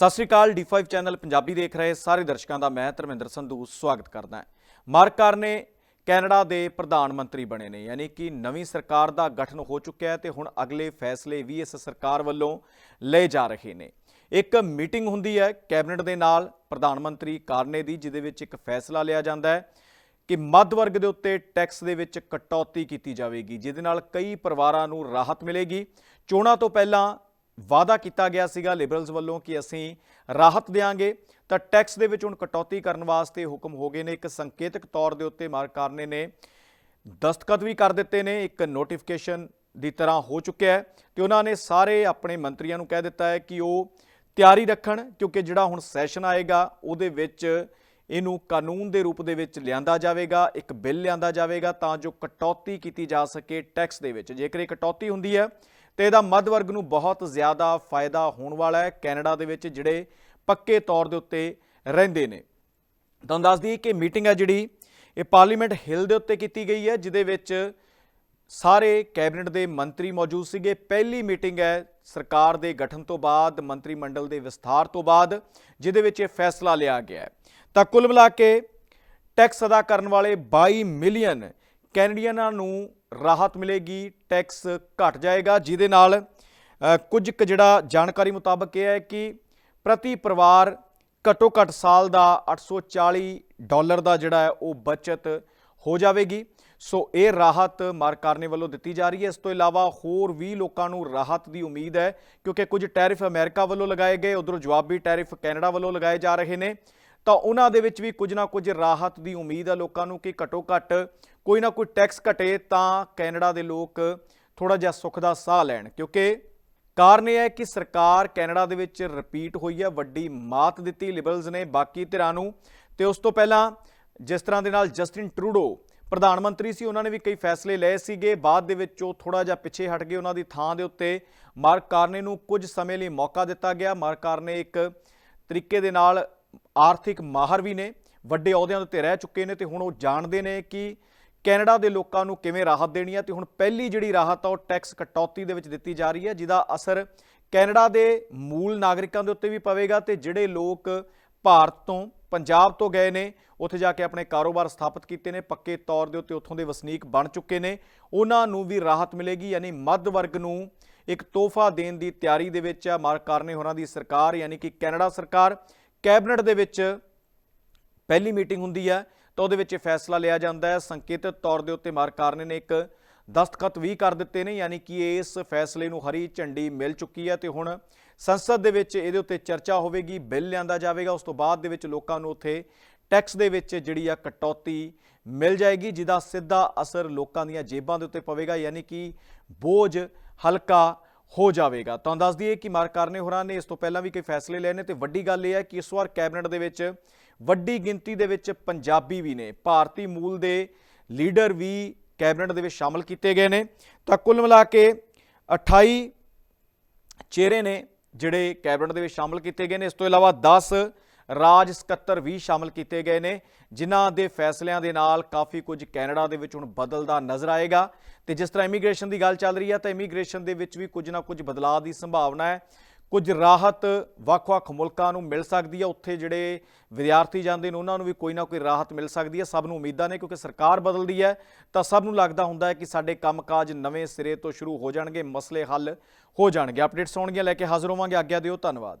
ਸਤਿ ਸ਼੍ਰੀ ਅਕਾਲ D5 channel Punjabi ਦੇਖ ਰਹੇ ਸਾਰੇ ਦਰਸ਼ਕਾਂ ਦਾ ਮੈਂ ਧਰਮਿੰਦਰ ਸੰਧੂ ਸਵਾਗਤ ਕਰਦਾ ਹਾਂ। ਮਾਰਕਰ ਨੇ ਕੈਨੇਡਾ ਦੇ ਪ੍ਰਧਾਨ ਮੰਤਰੀ ਬਣੇ ਨੇ, ਯਾਨੀ ਕਿ ਨਵੀਂ ਸਰਕਾਰ ਦਾ ਗਠਨ ਹੋ ਚੁੱਕਿਆ ਹੈ ਤੇ ਹੁਣ ਅਗਲੇ ਫੈਸਲੇ ਵੀ ਇਸ ਸਰਕਾਰ ਵੱਲੋਂ ਲਏ ਜਾ ਰਹੇ ਨੇ। ਇੱਕ ਮੀਟਿੰਗ ਹੁੰਦੀ ਹੈ ਕੈਬਨਿਟ ਦੇ ਨਾਲ ਪ੍ਰਧਾਨ ਮੰਤਰੀ ਕਾਰਨੇ ਦੀ, ਜਿਹਦੇ ਵਿੱਚ ਇੱਕ ਫੈਸਲਾ ਲਿਆ ਜਾਂਦਾ ਹੈ ਕਿ ਮੱਧ ਵਰਗ ਦੇ ਉੱਤੇ ਟੈਕਸ ਦੇ ਵਿੱਚ ਕਟੌਤੀ ਕੀਤੀ ਜਾਵੇਗੀ, ਜਿਹਦੇ ਨਾਲ ਕਈ ਪਰਿਵਾਰਾਂ ਨੂੰ ਰਾਹਤ ਮਿਲੇਗੀ। ਚੋਣਾਂ ਤੋਂ ਪਹਿਲਾਂ ਵਾਅਦਾ ਕੀਤਾ ਗਿਆ ਸੀਗਾ ਲਿਬਰਲਸ ਵੱਲੋਂ ਕਿ ਅਸੀਂ ਰਾਹਤ ਦੇਵਾਂਗੇ ਤਾਂ ਟੈਕਸ ਦੇ ਵਿੱਚ ਹੁਣ ਕਟੌਤੀ ਕਰਨ ਵਾਸਤੇ ਹੁਕਮ ਹੋ ਗਏ ਨੇ। ਇੱਕ ਸੰਕੇਤਕ ਤੌਰ ਦੇ ਉੱਤੇ ਮਾਰਕ ਕਾਰਨੇ ਨੇ। ਦਸਤਖਤ ਵੀ ਕਰ ਦਿੱਤੇ ਨੇ। ਇੱਕ ਨੋਟੀਫਿਕੇਸ਼ਨ ਦੀ ਤਰ੍ਹਾਂ ਹੋ ਚੁੱਕਿਆ ਹੈ। ਕਿ ਉਹਨਾਂ ਨੇ ਸਾਰੇ ਆਪਣੇ ਮੰਤਰੀਆਂ ਨੂੰ ਕਹਿ ਦਿੱਤਾ ਹੈ ਕਿ ਉਹ ਤਿਆਰੀ ਰੱਖਣ, ਕਿਉਂਕਿ ਜਿਹੜਾ ਹੁਣ ਸੈਸ਼ਨ ਆਏਗਾ, ਉਹਦੇ ਵਿੱਚ ਇਹਨੂੰ ਕਾਨੂੰਨ ਦੇ ਰੂਪ ਦੇ ਵਿੱਚ ਲਿਆਂਦਾ ਜਾਵੇਗਾ, ਇੱਕ ਬਿੱਲ ਲਿਆਂਦਾ ਜਾਵੇਗਾ ਤਾਂ ਜੋ ਕਟੌਤੀ ਕੀਤੀ ਜਾ ਸਕੇ ਟੈਕਸ ਦੇ ਵਿੱਚ। ਜੇਕਰ ਇਹ ਕਟੌਤੀ ਹੁੰਦੀ ਹੈ ਤੇ ਇਹਦਾ ਮੱਧ ਵਰਗ ਨੂੰ ਬਹੁਤ ਜ਼ਿਆਦਾ ਫਾਇਦਾ ਹੋਣ ਵਾਲਾ ਹੈ। ਕੈਨੇਡਾ ਦੇ ਵਿੱਚ ਜਿਹੜੇ ਪੱਕੇ ਤੌਰ ਦੇ ਉੱਤੇ ਰਹਿੰਦੇ ਨੇ। ਤੁਹਾਨੂੰ ਦੱਸ ਦਈਏ ਕਿ ਮੀਟਿੰਗ ਹੈ ਜਿਹੜੀ, ਇਹ ਪਾਰਲੀਮੈਂਟ ਹਿੱਲ ਦੇ ਉੱਤੇ ਕੀਤੀ ਗਈ ਹੈ, ਜਿਹਦੇ ਵਿੱਚ ਸਾਰੇ ਕੈਬਨਿਟ ਦੇ ਮੰਤਰੀ ਮੌਜੂਦ ਸੀਗੇ। ਪਹਿਲੀ ਮੀਟਿੰਗ ਹੈ ਸਰਕਾਰ ਦੇ ਗਠਨ ਤੋਂ ਬਾਅਦ, ਮੰਤਰੀ ਮੰਡਲ ਦੇ ਵਿਸਥਾਰ ਤੋਂ ਬਾਅਦ, ਜਿਹਦੇ ਵਿੱਚ ਇਹ ਫੈਸਲਾ ਲਿਆ ਗਿਆ ਹੈ। ਤਾਂ ਕੁੱਲ ਮਿਲਾ ਕੇ ਟੈਕਸ ਅਦਾ ਕਰਨ ਵਾਲੇ 22 ਮਿਲੀਅਨ ਕੈਨੇਡੀਅਨਾਂ ਨੂੰ ਰਾਹਤ ਮਿਲੇਗੀ, ਟੈਕਸ ਘਟ ਜਾਏਗਾ, ਜਿਹਦੇ ਨਾਲ ਕੁਝ ਕੁ ਜਿਹੜਾ ਜਾਣਕਾਰੀ ਮੁਤਾਬਕ ਇਹ ਹੈ ਕਿ ਪ੍ਰਤੀ ਪਰਿਵਾਰ ਘੱਟੋ ਘੱਟ ਸਾਲ ਦਾ 840 ਡਾਲਰ ਦਾ ਜਿਹੜਾ ਹੈ ਉਹ ਬਚਤ ਹੋ ਜਾਵੇਗੀ। ਸੋ ਇਹ ਰਾਹਤ ਮਾਰਕਾਰਨੇ ਵੱਲੋਂ ਦਿੱਤੀ ਜਾ ਰਹੀ ਹੈ। ਇਸ ਤੋਂ ਇਲਾਵਾ ਹੋਰ ਵੀ ਲੋਕਾਂ ਨੂੰ ਰਾਹਤ ਦੀ ਉਮੀਦ ਹੈ, ਕਿਉਂਕਿ ਕੁਝ ਟੈਰਿਫ ਅਮਰੀਕਾ ਵੱਲੋਂ ਲਗਾਏ ਗਏ, ਉਧਰੋਂ ਜਵਾਬੀ ਟੈਰਿਫ ਕੈਨੇਡਾ ਵੱਲੋਂ ਲਗਾਏ ਜਾ ਰਹੇ ਨੇ। ਤਾਂ ਉਹਨਾਂ ਦੇ ਵਿੱਚ ਵੀ ਕੁਝ ਨਾ ਕੁਝ ਰਾਹਤ ਦੀ ਉਮੀਦ ਹੈ ਲੋਕਾਂ ਨੂੰ ਕਿ ਘੱਟੋ ਘੱਟ ਕੋਈ ਨਾ ਕੋਈ ਟੈਕਸ ਘਟੇ ਤਾਂ ਕੈਨੇਡਾ ਦੇ ਲੋਕ ਥੋੜਾ ਜਿਹਾ ਸੁੱਖ ਦਾ ਸਾਹ ਲੈਣ। ਕਿਉਂਕਿ ਕਾਰਨ ਇਹ ਹੈ ਕਿ ਸਰਕਾਰ ਕੈਨੇਡਾ ਦੇ ਵਿੱਚ ਰਿਪੀਟ ਹੋਈ ਹੈ ਵੱਡੀ ਮਾਤ ਦਿੱਤੀ ਲਿਬਰਲਸ ਨੇ, ਬਾਕੀ ਧਿਰਾਂ ਨੂੰ। ਤੇ ਉਸ ਤੋਂ ਪਹਿਲਾਂ ਜਿਸ ਤਰ੍ਹਾਂ ਦੇ ਨਾਲ ਜਸਟਿਨ ਟਰੂਡੋ ਪ੍ਰਧਾਨ ਮੰਤਰੀ ਸੀ, ਉਹਨਾਂ ਨੇ ਵੀ ਕਈ ਫੈਸਲੇ ਲਏ ਸੀਗੇ। ਬਾਅਦ ਦੇ ਵਿੱਚ ਉਹ ਥੋੜਾ ਜਿਹਾ ਪਿੱਛੇ ਹਟ ਗਏ, ਉਹਨਾਂ ਦੀ ਥਾਂ ਦੇ ਉੱਤੇ ਮਾਰਕ ਕਾਰਨੇ ਨੂੰ ਕੁਝ ਸਮੇਂ ਲਈ ਮੌਕਾ ਦਿੱਤਾ ਗਿਆ। ਮਾਰਕ ਕਾਰਨੇ ਇੱਕ ਤਰੀਕੇ ਦੇ ਨਾਲ ਆਰਥਿਕ ਮਾਹਰ ਵੀ ਨੇ, ਵੱਡੇ ਅਹੁਦਿਆਂ ਦੇ ਉੱਤੇ ਰਹਿ ਚੁੱਕੇ ਨੇ ਤੇ ਹੁਣ ਉਹ ਜਾਣਦੇ ਨੇ ਕਿ ਕੈਨੇਡਾ ਦੇ ਲੋਕਾਂ ਨੂੰ ਕਿਵੇਂ ਰਾਹਤ ਦੇਣੀ ਹੈ ਤੇ ਹੁਣ ਪਹਿਲੀ ਜਿਹੜੀ ਰਾਹਤ ਆ ਉਹ ਟੈਕਸ ਕਟੌਤੀ ਦੇ ਵਿੱਚ ਦਿੱਤੀ ਜਾ ਰਹੀ ਹੈ, ਜਿਹਦਾ ਅਸਰ ਕੈਨੇਡਾ ਦੇ ਮੂਲ ਨਾਗਰਿਕਾਂ ਦੇ ਉੱਤੇ ਵੀ ਪਵੇਗਾ ਤੇ ਜਿਹੜੇ ਲੋਕ ਭਾਰਤ ਤੋਂ, ਪੰਜਾਬ ਤੋਂ ਗਏ ਨੇ, ਉੱਥੇ ਜਾ ਕੇ ਆਪਣੇ ਕਾਰੋਬਾਰ ਸਥਾਪਿਤ ਕੀਤੇ ਨੇ, ਪੱਕੇ ਤੌਰ ਦੇ ਉੱਤੇ ਉੱਥੋਂ ਦੇ ਵਸਨੀਕ ਬਣ ਚੁੱਕੇ ਨੇ, ਉਹਨਾਂ ਨੂੰ ਵੀ ਰਾਹਤ ਮਿਲੇਗੀ, ਯਾਨੀ ਮੱਧ ਵਰਗ ਨੂੰ ਇੱਕ ਤੋਹਫਾ ਦੇਣ ਦੀ ਤਿਆਰੀ ਦੇ ਵਿੱਚ ਆ, ਮਾਰਕ ਕਾਰਨੇ ਹੋਰਾਂ ਦੀ ਸਰਕਾਰ, ਯਾਨੀ ਕਿ ਕੈਨੇਡਾ ਸਰਕਾਰ ਕੈਬਨਿਟ ਦੇ ਵਿੱਚ ਪਹਿਲੀ ਮੀਟਿੰਗ ਹੁੰਦੀ ਹੈ, ਤਾਂ ਉਹਦੇ ਵਿੱਚ ਇਹ ਫੈਸਲਾ ਲਿਆ ਜਾਂਦਾ ਹੈ। ਸੰਕੇਤਿਤ ਤੌਰ ਦੇ ਉੱਤੇ ਮਾਰਕ ਕਾਰਨੇ ਨੇ ਇੱਕ ਦਸਤਖਤ ਵੀ ਕਰ ਦਿੱਤੇ ਨੇ, ਯਾਨੀ ਕਿ ਇਸ ਫੈਸਲੇ ਨੂੰ ਹਰੀ ਝੰਡੀ ਮਿਲ ਚੁੱਕੀ ਹੈ ਤੇ ਹੁਣ ਸੰਸਦ ਦੇ ਵਿੱਚ ਇਹਦੇ ਉੱਤੇ ਚਰਚਾ ਹੋਵੇਗੀ, ਬਿੱਲ ਲਿਆਂਦਾ ਜਾਵੇਗਾ, ਉਸ ਤੋਂ ਬਾਅਦ ਦੇ ਵਿੱਚ ਲੋਕਾਂ ਨੂੰ ਉੱਥੇ ਟੈਕਸ ਦੇ ਵਿੱਚ ਜਿਹੜੀ ਆ ਕਟੌਤੀ ਮਿਲ ਜਾਏਗੀ, ਜਿਹਦਾ ਸਿੱਧਾ ਅਸਰ ਲੋਕਾਂ ਦੀਆਂ ਜੇਬਾਂ ਦੇ ਉੱਤੇ ਪਵੇਗਾ, ਯਾਨੀ ਕਿ ਬੋਝ ਹਲਕਾ ਹੋ ਜਾਵੇਗਾ। ਤਾਂ ਦੱਸ ਦਈਏ ਕਿ ਮਾਰ ਕਾਰਨੇ ਹੋਰਾਂ ਨੇ ਇਸ ਤੋਂ ਪਹਿਲਾਂ ਵੀ ਕਈ ਫੈਸਲੇ ਲਏ ਨੇ ਤੇ ਵੱਡੀ ਗੱਲ ਇਹ ਹੈ ਕਿ ਇਸ ਵਾਰ ਕੈਬਨਿਟ ਦੇ ਵਿੱਚ ਵੱਡੀ ਗਿਣਤੀ ਦੇ ਵਿੱਚ ਪੰਜਾਬੀ ਵੀ ਨੇ। ਭਾਰਤੀ ਮੂਲ ਦੇ ਲੀਡਰ ਵੀ ਕੈਬਨਿਟ ਦੇ ਵਿੱਚ ਸ਼ਾਮਲ ਕੀਤੇ ਗਏ ਨੇ। ਤਾਂ ਕੁੱਲ ਮਿਲਾ ਕੇ 28 ਚਿਹਰੇ ਨੇ ਜਿਹੜੇ ਕੈਬਨਿਟ ਦੇ ਵਿੱਚ ਸ਼ਾਮਲ ਕੀਤੇ ਗਏ ਨੇ। ਇਸ ਤੋਂ ਇਲਾਵਾ 10 ਰਾਜ ਸਕੱਤਰ ਵੀ ਸ਼ਾਮਲ ਕੀਤੇ ਗਏ ਨੇ, ਜਿਨ੍ਹਾਂ ਦੇ ਫੈਸਲਿਆਂ ਦੇ ਨਾਲ ਕਾਫੀ ਕੁਝ ਕੈਨੇਡਾ ਦੇ ਵਿੱਚ ਹੁਣ ਬਦਲਦਾ ਨਜ਼ਰ ਆਏਗਾ। ਤੇ ਜਿਸ ਤਰ੍ਹਾਂ ਇਮੀਗ੍ਰੇਸ਼ਨ ਦੀ ਗੱਲ ਚੱਲ ਰਹੀ ਹੈ, ਤਾਂ ਇਮੀਗ੍ਰੇਸ਼ਨ ਦੇ ਵਿੱਚ ਵੀ ਕੁਝ ਨਾ ਕੁਝ ਬਦਲਾਅ ਦੀ ਸੰਭਾਵਨਾ ਹੈ। ਕੁਝ ਰਾਹਤ ਵੱਖ-ਵੱਖ ਮੁਲਕਾਂ ਨੂੰ ਮਿਲ ਸਕਦੀ ਹੈ, ਉੱਥੇ ਜਿਹੜੇ ਵਿਦਿਆਰਥੀ ਜਾਂਦੇ ਨੇ, ਉਹਨਾਂ ਨੂੰ ਵੀ ਕੋਈ ਨਾ ਕੋਈ ਰਾਹਤ ਮਿਲ ਸਕਦੀ ਹੈ। ਸਭ ਨੂੰ ਉਮੀਦਾਂ ਨੇ, ਕਿਉਂਕਿ ਸਰਕਾਰ ਬਦਲਦੀ ਹੈ, ਤਾਂ ਸਭ ਨੂੰ ਲੱਗਦਾ ਹੁੰਦਾ ਹੈ ਕਿ ਸਾਡੇ ਕੰਮਕਾਜ ਨਵੇਂ ਸਿਰੇ ਤੋਂ ਸ਼ੁਰੂ ਹੋ ਜਾਣਗੇ, ਮਸਲੇ ਹੱਲ ਹੋ ਜਾਣਗੇ। ਅਪਡੇਟਸ ਆਉਣਗੀਆਂ ਲੈ ਕੇ ਹਾਜ਼ਰ ਹੋਵਾਂਗੇ। ਆਗਿਆ ਦਿਓ, ਧੰਨਵਾਦ।